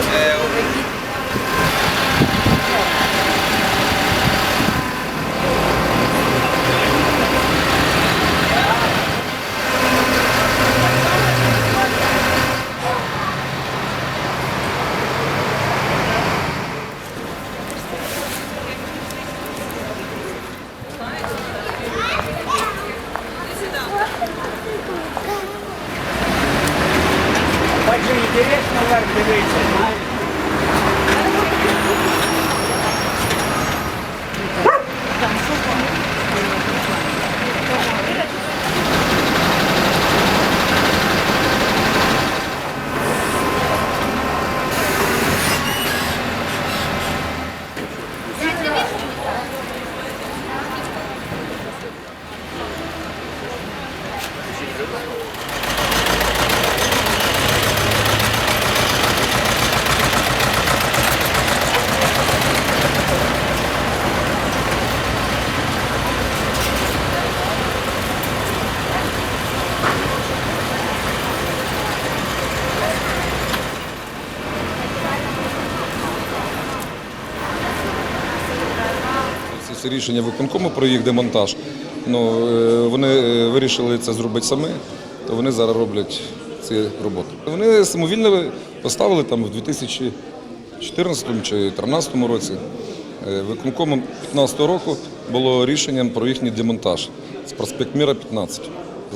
오! Э, Так же інтересно як Це рішення виконкому про їх демонтаж. Ну, е, вони е, вирішили це зробити самі, то вони зараз роблять ці роботи. Вони самовільно поставили там в 2014 чи 2013 році. Е, Виконкомом 2015 року було рішенням про їхній демонтаж з проспект Міра 15.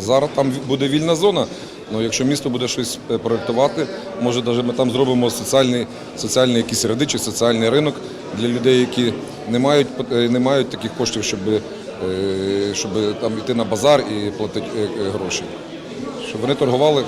Зараз там буде вільна зона. Ну, якщо місто буде щось проєктувати, може навіть ми там зробимо соціальний, соціальний якийсь ряди чи соціальний ринок для людей, які не мають, е, не мають таких коштів, щоб, е, щоб там йти на базар і платити е, гроші. Щоб вони торгували.